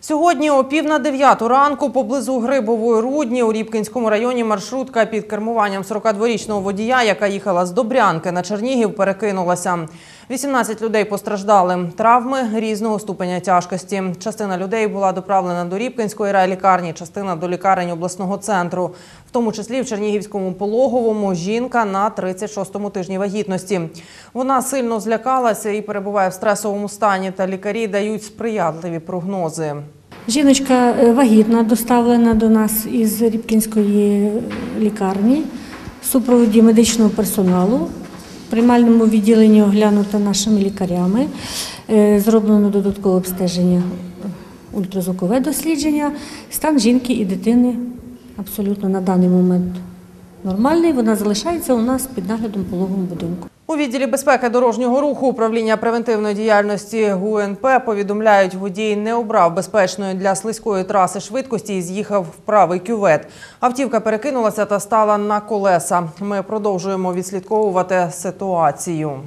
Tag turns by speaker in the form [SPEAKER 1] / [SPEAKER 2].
[SPEAKER 1] Сьогодні о пів на дев'яту ранку поблизу Грибової Рудні у Рібкінському районі маршрутка під кермуванням 42-річного водія, яка їхала з Добрянки на Чернігів, перекинулася. 18 людей постраждали. Травми різного ступеня тяжкості. Частина людей була доправлена до Рібкінської райлікарні, частина до лікарень обласного центру. В тому числі в Чернігівському пологовому жінка на 36-му тижні вагітності. Вона сильно злякалася і перебуває в стресовому стані, та лікарі дають сприятливі прогнози.
[SPEAKER 2] Жіночка е, вагітна доставлена до нас із Рібкінської лікарні в супроводі медичного персоналу. В приймальному відділенні оглянута нашими лікарями. Е, Зроблено додаткове обстеження, ультразвукове дослідження. Стан жінки і дитини абсолютно на даний момент нормальний. Вона залишається у нас під наглядом пологового будинку.
[SPEAKER 1] У відділі безпеки дорожнього руху управління превентивної діяльності ГУНП повідомляють, водій не обрав безпечної для слизької траси швидкості і з'їхав в правий кювет. Автівка перекинулася та стала на колеса. Ми продовжуємо відслідковувати ситуацію.